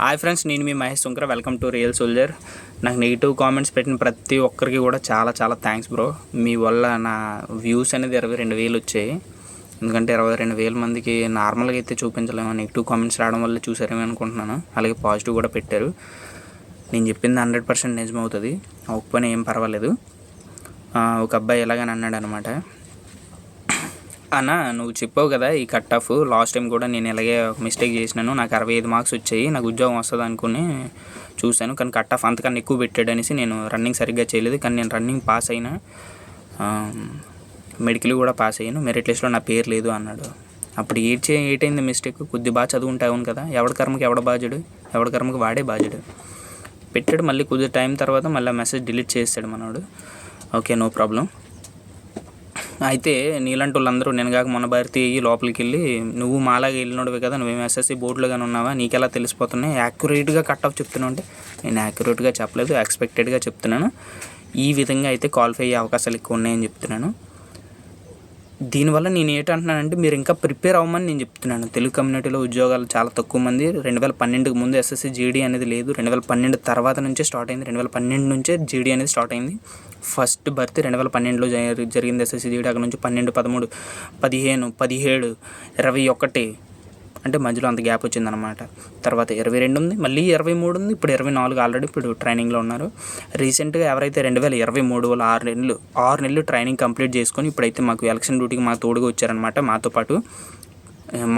Hi friends నేను మీ Mahesh Shunkara. Welcome to real soldier నాకు negative comments పెట్టిన ప్రతి ఒక్కరికి కూడా చాలా చాలా థ్యాంక్స్ బ్రో మీ వల్ల నా వ్యూస్ అనేది ఇరవై రెండు వేలు వచ్చాయి. ఎందుకంటే ఇరవై రెండు వేల మందికి నార్మల్గా అయితే చూపించలేము. నెగిటివ్ కామెంట్స్ రావడం వల్ల చూసారేమో అనుకుంటున్నాను. అలాగే పాజిటివ్ కూడా పెట్టారు. నేను చెప్పింది హండ్రెడ్ పర్సెంట్ నిజమవుతుంది. అవ్వకపోయినా ఏం పర్వాలేదు. ఒక అబ్బాయి ఎలాగని అన్నాడు అనమాట అన్న నువ్వు చెప్పావు కదా ఈ కట్ ఆఫ్ లాస్ట్ టైం కూడా నేను ఇలాగే ఒక మిస్టేక్ చేసినాను. నాకు అరవై ఐదు మార్క్స్ వచ్చాయి. నాకు ఉద్యోగం వస్తుంది అనుకుని చూశాను. కానీ కట్ ఆఫ్ అంతకన్నా ఎక్కువ పెట్టాడు అనేసి నేను రన్నింగ్ సరిగ్గా చేయలేదు. కానీ నేను రన్నింగ్ పాస్ అయినా మెడికల్ కూడా పాస్ అయ్యాను. మెరిట్ లిస్ట్లో నా పేరు లేదు అన్నాడు. అప్పుడు ఏడ్చే ఏటైంది మిస్టేక్ కొద్ది బాగా చదువుంటా అవును కదా. ఎవడి కర్మకి ఎవడ బాధ్యుడు? ఎవడి కర్మకి వాడే బాధ్యుడు? పెట్టాడు మళ్ళీ కొద్ది టైం తర్వాత మళ్ళీ మెసేజ్ డిలీట్ చేస్తాడు మనోడు. ఓకే నో ప్రాబ్లం అయితే నీలాంటి వాళ్ళందరూ నేను కాక మొన్న భర్తీ అయ్యి లోపలికి వెళ్ళి నువ్వు మాలాగా వెళ్ళినోడివే కదా నువ్వేం ఎస్ఎస్సి బోర్డులో కానీ ఉన్నావా? నీకెలా తెలిసిపోతున్నాయి? యాక్యురేట్గా కట్ ఆఫ్ చెప్తున్నావు అంటే నేను యాక్యురేట్గా చెప్పలేదు ఎక్స్పెక్టెడ్గా చెప్తున్నాను. ఈ విధంగా అయితే క్వాలిఫై అయ్యే అవకాశాలు ఎక్కువ ఉన్నాయని చెప్తున్నాను. దీనివల్ల నేను ఏంటంటున్నానంటే మీరు ఇంకా ప్రిపేర్ అవ్వమని నేను చెప్తున్నాను. తెలుగు కమ్యూనిటీలో ఉద్యోగాలు చాలా తక్కువ మంది. రెండు వేల పన్నెండుకి ముందు ఎస్ఎస్సి జీడీ అనేది లేదు. రెండు వేల పన్నెండు తర్వాత నుంచే స్టార్ట్ అయింది. రెండు వేల పన్నెండు నుంచే జీడీ అనేది స్టార్ట్ అయింది. ఫస్ట్ బర్త్ రెండు వేల పన్నెండులో జరిగింది ఎస్ఎస్సి జీడీ అక్కడ నుంచి పన్నెండు పదమూడు పదిహేను పదిహేడు ఇరవై ఒకటి. అంటే మధ్యలో అంత గ్యాప్ వచ్చిందనమాట తర్వాత ఇరవై రెండు ఉంది మళ్ళీ ఇరవై మూడు ఉంది ఇప్పుడు ఇరవై నాలుగు ఆల్రెడీ ఇప్పుడు ట్రైనింగ్లో ఉన్నారు. రీసెంట్గా ఎవరైతే రెండు వేల ఇరవై మూడు వాళ్ళు ఆరు నెలలు ఆరు నెలలు ట్రైనింగ్ కంప్లీట్ చేసుకొని ఇప్పుడైతే మాకు ఎలక్షన్ డ్యూటీకి మా తోడుగా వచ్చారనమాట మాతో పాటు.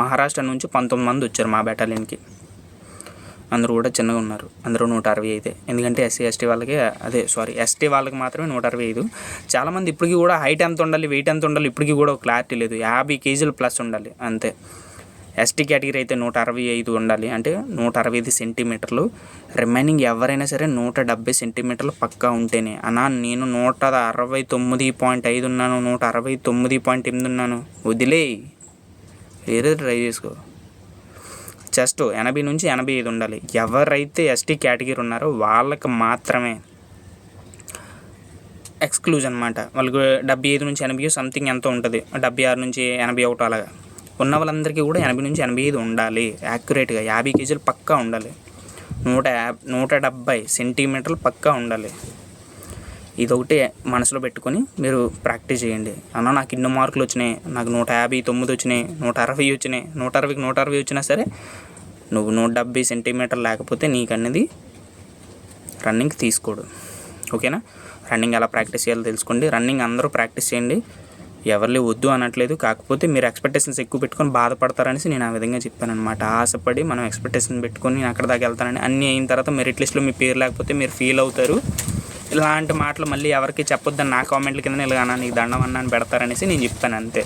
మహారాష్ట్ర నుంచి పంతొమ్మిది మంది వచ్చారు మా బెటాలియన్కి అందరూ కూడా చిన్నగా ఉన్నారు. అందరూ నూట అరవై అయితే ఎందుకంటే ఎస్సీ ఎస్టీ వాళ్ళకి అదే సారీ ఎస్టీ వాళ్ళకి మాత్రమే నూట అరవై ఐదు. చాలామంది ఇప్పటికీ కూడా హైట్ ఎంత ఉండాలి వెయిట్ ఎంత ఉండాలి ఇప్పటికీ కూడా ఒక క్లారిటీ లేదు. యాభై కేజీలు ప్లస్ ఉండాలి అంతే. ఎస్టీ కేటగిరీ అయితే నూట అరవై ఐదు ఉండాలి. అంటే నూట అరవై ఐదు సెంటీమీటర్లు. రిమైనింగ్ ఎవరైనా సరే నూట డెబ్బై సెంటీమీటర్లు పక్కా ఉంటేనే. అన్నా నేను నూట అరవై తొమ్మిది పాయింట్ ఐదు ఉన్నాను నూట అరవై తొమ్మిది పాయింట్ ఎనిమిది ఉన్నాను. వదిలే వేరే ట్రై చేసుకో. జస్ట్ ఎనభై నుంచి ఎనభై ఐదు ఉండాలి. ఎవరైతే ఎస్టీ కేటగిరీ ఉన్నారో వాళ్ళకి మాత్రమే ఎక్స్క్లూజ్ అనమాట వాళ్ళకి డెబ్బై ఐదు నుంచి ఎనభై సంథింగ్ ఎంత ఉంటుంది? డెబ్బై ఆరు నుంచి ఎనభై ఒకటి అలాగా. ఉన్న వాళ్ళందరికీ కూడా ఎనభై నుంచి ఎనభై ఐదు ఉండాలి. యాక్యురేట్గా యాభై కేజీలు పక్కా ఉండాలి. నూట యాభ నూట డెబ్బై సెంటీమీటర్లు పక్కా ఉండాలి. ఇదొకటి మనసులో పెట్టుకొని మీరు ప్రాక్టీస్ చేయండి. అన్న నాకు ఇన్ని మార్కులు వచ్చినాయి నాకు నూట యాభై తొమ్మిది వచ్చినాయి నూట అరవై వచ్చినాయి నూట అరవైకి నూట అరవై వచ్చినా సరే నువ్వు నూట డెబ్బై సెంటీమీటర్ లేకపోతే నీకు అనేది రన్నింగ్ తీసుకోడు. ఓకేనా? రన్నింగ్ ఎలా ప్రాక్టీస్ చేయాలో తెలుసుకోండి. రన్నింగ్ అందరూ ప్రాక్టీస్ చేయండి. ఎవరిని వద్దు అనట్లేదు. కాకపోతే మీరు ఎక్స్పెక్టేషన్స్ ఎక్కువ పెట్టుకొని బాధపడతారనేసి నేను ఆ విధంగా చెప్పాను అనమాట ఆశపడి మనం ఎక్స్పెక్టేషన్ పెట్టుకొని అక్కడ దాకా వెళ్తానని అన్నీ అయిన తర్వాత మెరిట్ లిస్ట్లో మీ పేరు లేకపోతే మీరు ఫీల్ అవుతారు. ఇలాంటి మాటలు మళ్ళీ ఎవరికి చెప్పొద్దని నా కామెంట్ల కింద ఇలా నీకు దండం అన్నాను పెడతారనేసి నేను చెప్పాను అంతే.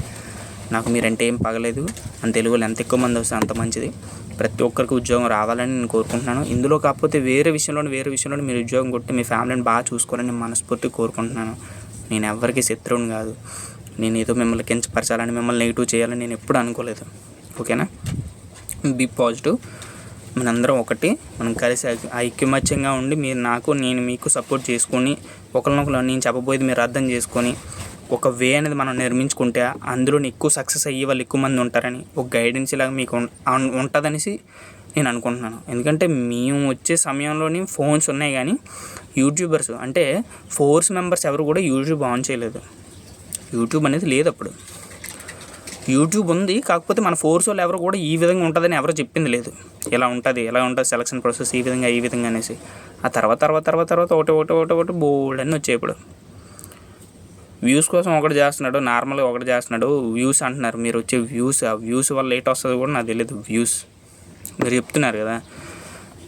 నాకు మీరంటే ఏం పగలేదు. అని తెలుగులో ఎంత ఎక్కువ మంది వస్తే అంత మంచిది. ప్రతి ఒక్కరికి ఉద్యోగం రావాలని నేను కోరుకుంటున్నాను. ఇందులో కాకపోతే వేరే విషయంలో వేరే విషయంలో మీరు ఉద్యోగం కొట్టి మీ ఫ్యామిలీని బాగా చూసుకోవాలని నేను మనస్ఫూర్తి కోరుకుంటున్నాను. నేను ఎవరికి శత్రువుని కాదు. నేను ఏదో మిమ్మల్ని కించపరచాలని మిమ్మల్ని నెగిటివ్ చేయాలని నేను ఎప్పుడు అనుకోలేదు. ఓకేనా? Be positive. మనందరం ఒకటి. మనం కలిసి ఐక్యమత్యంగా ఉండి మీరు నాకు నేను మీకు సపోర్ట్ చేసుకొని ఒకరినొకరు నేను చెప్పబోయేది మీరు అర్థం చేసుకొని ఒక వే అనేది మనం నిర్మించుకుంటే అందులో ఎక్కువ సక్సెస్ అయ్యే వాళ్ళు ఎక్కువ మంది ఉంటారని ఒక గైడెన్స్ లాగా మీకు ఉంటుందనేసి నేను అనుకుంటున్నాను. ఎందుకంటే మేము వచ్చే సమయంలోని ఫోన్స్ ఉన్నాయి కానీ యూట్యూబర్స్ అంటే ఫోర్స్ మెంబర్స్ ఎవరు కూడా యూట్యూబ్ ఆన్ చేయలేదు. యూట్యూబ్ అనేది లేదు అప్పుడు. యూట్యూబ్ ఉంది. కాకపోతే మన ఫోర్స్ వాళ్ళు ఎవరు కూడా ఈ విధంగా ఉంటుందని ఎవరు చెప్పింది లేదు. ఇలా ఉంటుంది? ఎలా ఉంటుంది సెలక్షన్ ప్రాసెస్ ఈ విధంగా ఈ విధంగా అనేసి. ఆ తర్వాత తర్వాత తర్వాత తర్వాత ఒకటి ఒకటి ఒకటి ఒకటి బోల్డ్ అని వచ్చాయి ఇప్పుడు. వ్యూస్ కోసం ఒకటి చేస్తున్నాడు నార్మల్గా ఒకటి చేస్తున్నాడు వ్యూస్ అంటున్నారు. మీరు వచ్చే వ్యూస్ ఆ వ్యూస్ వల్ల లేట్ వస్తుంది కూడా నాకు తెలియదు వ్యూస్ మీరు చెప్తున్నారు కదా.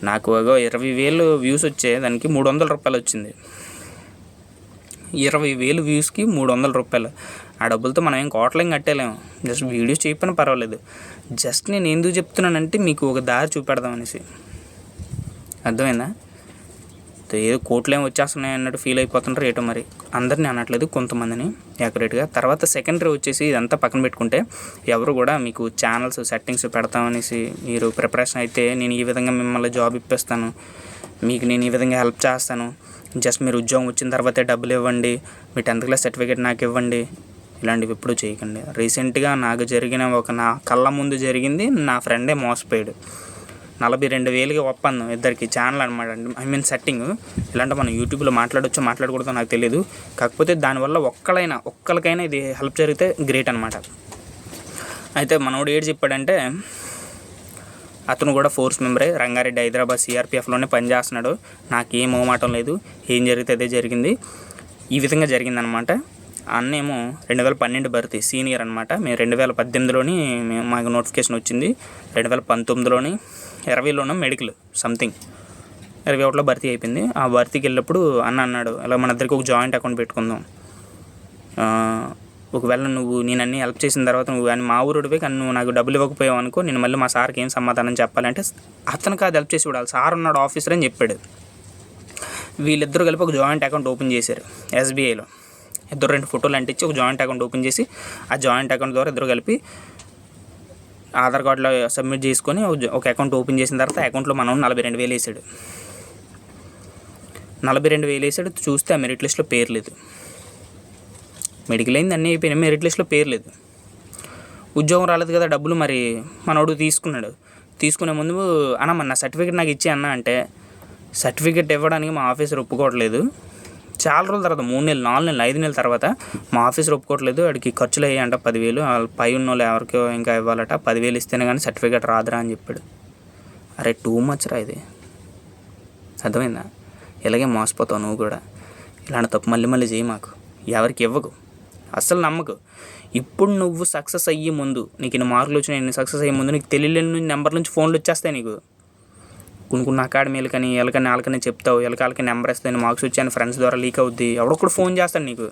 నాకు ఇరవై వేలు వ్యూస్ వచ్చే దానికి మూడు వందల రూపాయలు వచ్చింది. ఇరవై వేలు వ్యూస్కి మూడు వందల రూపాయలు. ఆ డబ్బులతో మనం ఏం కోట్లేం కట్టలేము జస్ట్ వీడియోస్ చేయకపోయినా పర్వాలేదు. జస్ట్ నేను ఎందుకు చెప్తున్నానంటే మీకు ఒక దారి చూపెడదాం అనేసి. అర్థమైందా? ఏదో కోట్లు ఏం వచ్చేస్తున్నాయి అన్నట్టు ఫీల్ అయిపోతుంటారు ఏటో మరి. అందరినీ అనట్లేదు కొంతమందిని యాక్యురేట్గా తర్వాత సెకండరీ వచ్చేసి ఇదంతా పక్కన పెట్టుకుంటే ఎవరు కూడా మీకు ఛానల్స్ సెట్టింగ్స్ పెడతామనేసి మీరు ప్రిపరేషన్ అయితే నేను ఈ విధంగా మిమ్మల్ని జాబ్ ఇప్పిస్తాను. మీకు నేను ఈ విధంగా హెల్ప్ చేస్తాను. జస్ట్ మీరు ఉద్యోగం వచ్చిన తర్వాతే డబ్బులు ఇవ్వండి. మీ టెన్త్ క్లాస్ సర్టిఫికేట్ నాకు ఇవ్వండి. ఇలాంటివి ఎప్పుడూ చేయకండి. రీసెంట్గా నాకు జరిగిన ఒక నా కళ్ళ ముందు జరిగింది నా ఫ్రెండే మోసపోయాడు. నలభై రెండు వేలకి ఒప్పందం ఇద్దరికి ఛానల్ అనమాట ఐ మీన్ సెట్టింగ్. ఇలాంటి మనం యూట్యూబ్లో మాట్లాడొచ్చో మాట్లాడకూడదో నాకు తెలియదు కాకపోతే దానివల్ల ఒక్కలైనా ఒక్కరికైనా ఇది హెల్ప్ జరిగితే గ్రేట్ అనమాట అయితే మనోడు ఏడు చెప్పాడంటే అతను కూడా ఫోర్స్ మెంబరే. రంగారెడ్డి హైదరాబాద్ సిఆర్పిఎఫ్లోనే పనిచేస్తున్నాడు నాకు ఏం మోమాటం లేదు. ఏం జరిగితే అదే జరిగింది. ఈ విధంగా జరిగిందనమాట అన్నేమో రెండు వేల పన్నెండు భర్తీ సీనియర్ అనమాట మేము రెండు వేల పద్దెనిమిదిలోని మేము మాకు నోటిఫికేషన్ వచ్చింది. రెండు వేల పంతొమ్మిదిలోని ఇరవైలోనో మెడికల్ సంథింగ్ ఇరవై ఒకటిలో భర్తీ అయిపోయింది. ఆ భర్తీకి వెళ్ళినప్పుడు అన్న అన్నాడు అలా మన ఇద్దరికి ఒక జాయింట్ అకౌంట్ పెట్టుకుందాం. ఒకవేళ నువ్వు నేను అన్ని హెల్ప్ చేసిన తర్వాత నువ్వు కానీ మా ఊరుడివే కానీ నువ్వు నాకు డబ్బులు ఇవ్వకపోయావు అనుకో నేను మళ్ళీ మా సార్కి ఏం సమాధానం చెప్పాలంటే అతను కాదు హెల్ప్ చేసి ఇవ్వాలి సార్ ఉన్నాడు ఆఫీసర్ అని చెప్పాడు. వీళ్ళిద్దరు కలిపి ఒక జాయింట్ అకౌంట్ ఓపెన్ చేశారు ఎస్బీఐలో. ఇద్దరు రెండు ఫోటోలు అంటించి ఒక జాయింట్ అకౌంట్ ఓపెన్ చేసి ఆ జాయింట్ అకౌంట్ ద్వారా ఇద్దరు కలిపి ఆధార్ కార్డులో సబ్మిట్ చేసుకొని ఒక అకౌంట్ ఓపెన్ చేసిన తర్వాత అకౌంట్లో మనం నలభై రెండు వేలు వేసాడు. నలభై రెండు వేలు వేసాడు. చూస్తే ఆ మెరిట్ లిస్ట్లో పేరు లేదు. మెడికల్ అయింది అన్నీ అయిపోయినాయి. మెరిట్ లిస్ట్లో పేరు లేదు. ఉద్యోగం రాలేదు కదా డబ్బులు మరి మనోడు తీసుకున్నాడు. తీసుకునే ముందు అన్న మన నా సర్టిఫికేట్ నాకు ఇచ్చి అన్న అంటే సర్టిఫికేట్ ఇవ్వడానికి మా ఆఫీసర్ ఒప్పుకోవట్లేదు. చాలా రోజుల తర్వాత మూడు నెలలు నాలుగు నెలలు ఐదు నెలల తర్వాత మా ఆఫీసర్ ఒప్పుకోవట్లేదు. వాడికి ఖర్చులు అయ్యాయంట అంట పదివేలు. పై ఉన్న వాళ్ళు ఎవరికో ఇంకా ఇవ్వాలట. పదివేలు ఇస్తేనే కానీ సర్టిఫికేట్ రాదురా అని చెప్పాడు. అరే టూ మచ్ రా ఇది. అర్థమైందా? ఇలాగే మోసపోతావు నువ్వు కూడా. ఇలాంటి తప్పు మళ్ళీ మళ్ళీ చేయి మాకు. ఎవరికి ఇవ్వకు. అస్సలు నమ్మకు. ఇప్పుడు నువ్వు సక్సెస్ అయ్యే ముందు నీకు ఇన్ని మార్కులు వచ్చినాయి ఇన్ని సక్సెస్ అయ్యే ముందు నీకు తెలియలేని నెంబర్ నుంచి ఫోన్లు వచ్చేస్తాయి నీకు. కొన్ని కొన్ని అకాడమీలు కానీ ఎలకని వాళ్ళకని చెప్తావు ఎలకాలకి నెంబర్ ఇస్తాయి మార్క్స్ వచ్చాయని ఫ్రెండ్స్ ద్వారా లీక్ అవుద్ది. ఎవడొక్కడు ఫోన్ చేస్తాడు నీకు.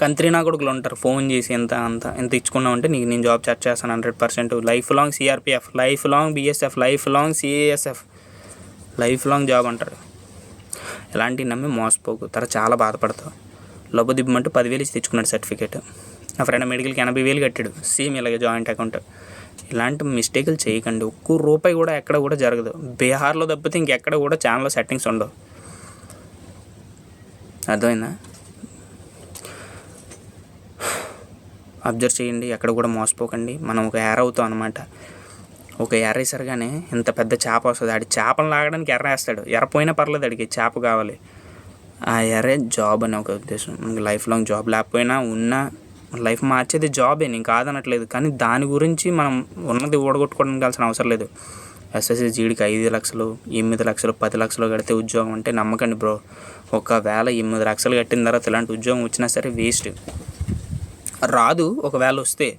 కంత్రీనా కొడుకులు ఉంటారు. ఫోన్ చేసి ఎంత అంత ఎంత ఇచ్చుకున్నావు అంటే నీకు నేను జాబ్ చార్జ్ చేస్తాను hundred percent. Life long C R P F life long B S F life long C A S F life long job అంటారు. ఇలాంటివి నమ్మి మోసపోకు. తర చాలా బాధపడతావు. లబ్బు దిబ్బమంటే పదివేలు ఇచ్చి తెచ్చుకున్నాడు సర్టిఫికేట్. నా ఫ్రెండ్ మెడికల్కి ఎనభై వేలు కట్టాడు. సేమ్ ఇలాగే జాయింట్ అకౌంట్. ఇలాంటి మిస్టేకులు చేయకండి. ఒక్క రూపాయి కూడా ఎక్కడ కూడా జరగదు. బీహార్లో తప్పితే ఇంకెక్కడ కూడా ఛానల్లో సెట్టింగ్స్ ఉండవు. అర్థమైందా? అబ్జర్వ్ చేయండి. ఎక్కడ కూడా మోసపోకండి. మనం ఒక ఎర అవుతాం అనమాట ఒక ఎర్ర వేసరిగానే ఇంత పెద్ద చేప వస్తుంది. ఆడి చేపను లాగడానికి ఎర్ర వేస్తాడు. ఎర్ర పోయినా పర్లేదు అడిగి చేప కావాలి. ఆ ఎర్రే జాబ్ అనే ఒక ఉద్దేశం. మనకి లైఫ్ లాంగ్ జాబ్ లేకపోయినా ఉన్నా లైఫ్ మార్చేది జాబే నేను కాదనట్లేదు. కానీ దాని గురించి మనం ఉన్నది ఓడగొట్టుకోవడానికి కావాల్సిన అవసరం లేదు. ఎస్ఎస్సి జీడికి ఐదు లక్షలు ఎనిమిది లక్షలు పది లక్షలు కడితే ఉద్యోగం అంటే నమ్మకండి బ్రో. ఒకవేళ ఎనిమిది లక్షలు కట్టిన తర్వాత ఇలాంటి ఉద్యోగం వచ్చినా సరే వేస్ట్. రాదు ఒకవేళ వస్తే.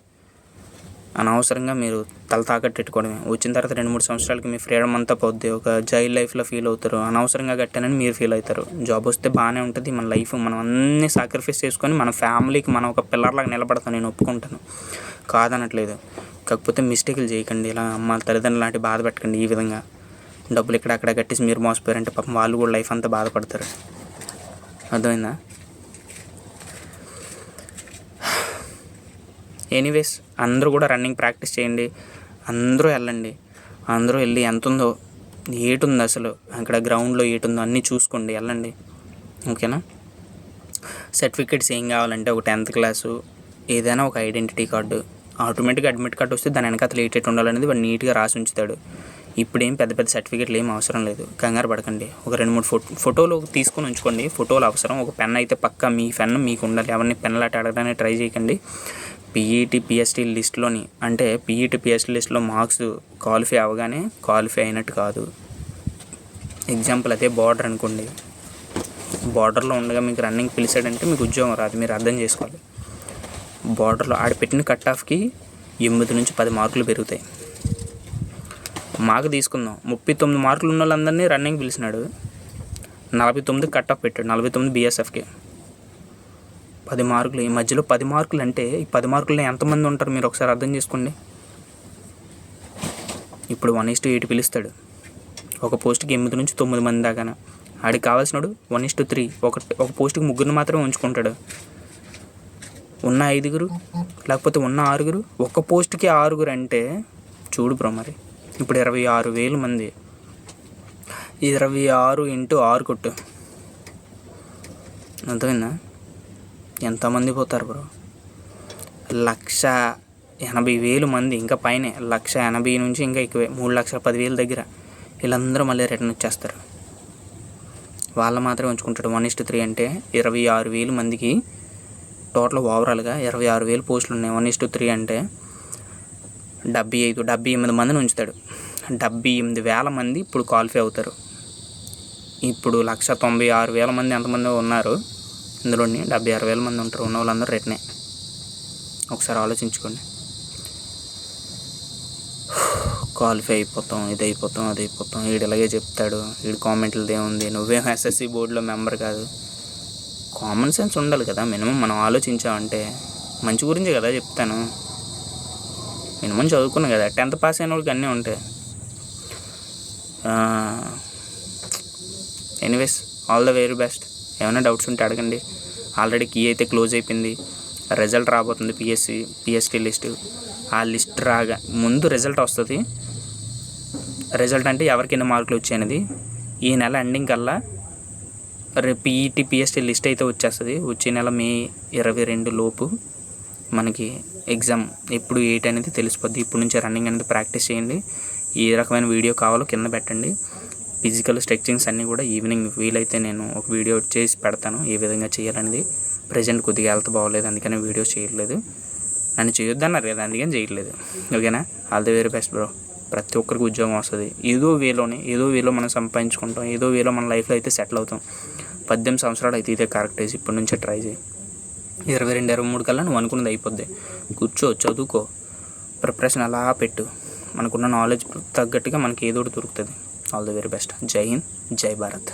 అనవసరంగా మీరు తల తాకట్టెట్టుకోవడమే వచ్చిన తర్వాత రెండు మూడు సంవత్సరాలకి మీ ఫ్రీడమ్ అంతా పోద్ది. ఒక జైల్ లైఫ్లో ఫీల్ అవుతారు. అనవసరంగా కట్టానని మీరు ఫీల్ అవుతారు. జాబ్ వస్తే బాగానే ఉంటుంది. మన లైఫ్ మనం అన్ని సాక్రిఫైస్ చేసుకొని మన ఫ్యామిలీకి మనం ఒక పిల్లర్లాగా నిలబడతాను. నేను ఒప్పుకుంటాను. కాదనట్లేదు. కాకపోతే మిస్టేకులు చేయకండి. ఇలా అమ్మ తల్లిదండ్రులు లాంటి బాధ పెట్టకండి ఈ విధంగా. డబ్బులు ఇక్కడ అక్కడ కట్టేసి మీరు మోసపోయారంటే పాపం వాళ్ళు కూడా లైఫ్ అంతా బాధపడతారు. అర్థమైందా? ఎనీవేస్ అందరూ కూడా రన్నింగ్ ప్రాక్టీస్ చేయండి. అందరూ వెళ్ళండి. అందరూ వెళ్ళి ఎంత ఉందో ఏటుంది అసలు అక్కడ గ్రౌండ్లో ఏటుందో అన్నీ చూసుకోండి వెళ్ళండి. ఓకేనా? సర్టిఫికేట్స్ ఏం కావాలంటే ఒక టెన్త్ క్లాసు ఏదైనా ఒక ఐడెంటిటీ కార్డు. ఆటోమేటిక్గా అడ్మిట్ కార్డు వస్తే దాని వెనకాల ఏటెట్ ఉండాలనేది వాడు నీట్గా రాసి ఉంచుతాడు. ఇప్పుడేం పెద్ద పెద్ద సర్టిఫికేట్లు ఏం అవసరం లేదు. కంగారు పడకండి. ఒక రెండు మూడు ఫోటో ఫోటోలు తీసుకొని ఉంచుకోండి. ఫోటోలు అవసరం. ఒక పెన్ అయితే పక్కా మీ పెన్ మీకు ఉండాలి. ఎవరిని పెన్లాట అట్ట అడగడానికి ట్రై చేయకండి. పీఈటీ పిఎస్టీ లిస్ట్లోని అంటే పీఈటీ పిఎస్టీ లిస్ట్లో మార్క్స్ క్వాలిఫై అవ్వగానే క్వాలిఫై అయినట్టు కాదు. ఎగ్జాంపుల్ అయితే బార్డర్ అనుకోండి. బార్డర్లో ఉండగా మీకు రన్నింగ్ పిలిచాడంటే మీకు ఉద్యోగం రాదు మీరు అర్థం చేసుకోవాలి. బార్డర్లో ఆడ పెట్టిన కట్ ఆఫ్కి ఎనిమిది నుంచి పది మార్కులు పెరుగుతాయి. మాకు తీసుకుందాం. ముప్పై తొమ్మిది మార్కులు ఉన్న వాళ్ళందరినీ రన్నింగ్ పిలిచినాడు. నలభై తొమ్మిది కట్ ఆఫ్ పెట్టాడు. నలభై తొమ్మిది బీఎస్ఎఫ్కి పది మార్కులు ఈ మధ్యలో పది మార్కులు అంటే ఈ పది మార్కుల్లో ఎంతమంది ఉంటారు మీరు ఒకసారి అర్థం చేసుకోండి. ఇప్పుడు వన్ ఇస్టు ఎయిట్ పిలుస్తాడు. ఒక పోస్ట్కి ఎనిమిది నుంచి తొమ్మిది మంది దాకా ఆడికి కావాల్సినాడు వన్ ఇస్టు త్రీ. ఒక ఒక పోస్ట్కి ముగ్గురిని మాత్రమే ఉంచుకుంటాడు. ఉన్న ఐదుగురు లేకపోతే ఉన్న ఆరుగురు ఒక పోస్ట్కి ఆరుగురు అంటే చూడు బ్రో మరి. ఇప్పుడు ఇరవై ఆరు వేలు మంది. ఇరవై ఆరు ఇంటూ ఆరు కొట్టు. అర్థమైందా? ఎంతమంది పోతారు బ్రో? లక్ష ఎనభై వేలు మంది ఇంకా పైనే లక్ష ఎనభై నుంచి ఇంకా ఎక్కువే మూడు లక్షల పదివేల దగ్గర వీళ్ళందరూ మళ్ళీ రిటర్న్ వచ్చేస్తారు. వాళ్ళు మాత్రమే ఉంచుకుంటాడు. వన్ ఇస్ట్ త్రీ అంటే ఇరవై ఆరు వేలు మందికి టోటల్ ఓవరాల్గా ఇరవై ఆరు వేలు పోస్టులు ఉన్నాయి. వన్ ఇస్ట్ త్రీ అంటే డెబ్బై ఐదు డెబ్బై ఎనిమిది మందిని ఉంచుతాడు. డెబ్బై ఎనిమిది వేల మంది ఇప్పుడు క్వాలిఫై అవుతారు. ఇప్పుడు లక్ష తొంభై ఆరు వేల మంది ఎంతమంది ఉన్నారు. ఇందులోని డెబ్బై ఆరు వేల మంది ఉంటారు. ఉన్న వాళ్ళందరూ రిటర్నే ఒకసారి ఆలోచించుకోండి. క్వాలిఫై అయిపోతాం ఇది అయిపోతాం అది అయిపోతాం వీడు ఇలాగే చెప్తాడు. వీడి కామెంట్లు ఏముంది? నువ్వేం ఎస్ఎస్సి బోర్డులో మెంబర్ కాదు. కామన్ సెన్స్ ఉండాలి కదా. మినిమం మనం ఆలోచించామంటే మంచి గురించే కదా చెప్తాను. మినిమం చదువుకున్నా కదా. టెన్త్ పాస్ అయిన వాళ్ళకి అన్నీ ఉంటాయి. Anyways all the very best. ఏమైనా డౌట్స్ ఉంటే అడగండి. ఆల్రెడీ కీ అయితే క్లోజ్ అయిపోయింది. రిజల్ట్ రాబోతుంది P S C P S T list. ఆ లిస్ట్ రాగా ముందు రిజల్ట్ వస్తుంది. రిజల్ట్ అంటే ఎవరికి ఎన్ని మార్కులు వచ్చాయనేది ఈ నెల ఎండింగ్ కల్లా రేపు పీఈటీ పిఎస్టీ లిస్ట్ అయితే వచ్చేస్తుంది. వచ్చే నెల మే ఇరవై రెండు లోపు మనకి ఎగ్జామ్ ఎప్పుడు ఎయిట్ అనేది తెలిసిపోద్ది. ఇప్పుడు నుంచి రన్నింగ్ అనేది ప్రాక్టీస్ చేయండి. ఏ రకమైన వీడియో కావాలో కింద పెట్టండి. ఫిజికల్ స్ట్రెచ్చింగ్స్ అన్నీ కూడా ఈవినింగ్ వీలైతే నేను ఒక వీడియో చేసి పెడతాను ఏ విధంగా చేయాలనేది. ప్రజెంట్ కొద్దిగా హెల్త్ బాగోలేదు అందుకని వీడియో చేయట్లేదు. నన్ను చేయొద్దన్నారు కదా అందుకని చేయట్లేదు. ఓకేనా? All the very best bro. ప్రతి ఒక్కరికి ఉద్యోగం వస్తుంది. ఏదో వేలోనే ఏదో వేలో మనం సంపాదించుకుంటాం ఏదో వేలో మన లైఫ్లో అయితే సెటిల్ అవుతాం. పద్దెనిమిది సంవత్సరాలు అయితే ఇదే కరెక్ట్ ఏజ్ ఇప్పటి నుంచే ట్రై చేయి. ఇరవై రెండు ఇరవై మూడు కల్లా నువ్వు అనుకున్నది అయిపోద్ది. కూర్చో చదువుకో. ప్రిపరేషన్ అలా పెట్టు. మనకున్న నాలెడ్జ్ తగ్గట్టుగా మనకి ఏదో ఒకటి దొరుకుతుంది. ఆల్ ది వెరీ బెస్ట్ జై హింద్ జై భారత్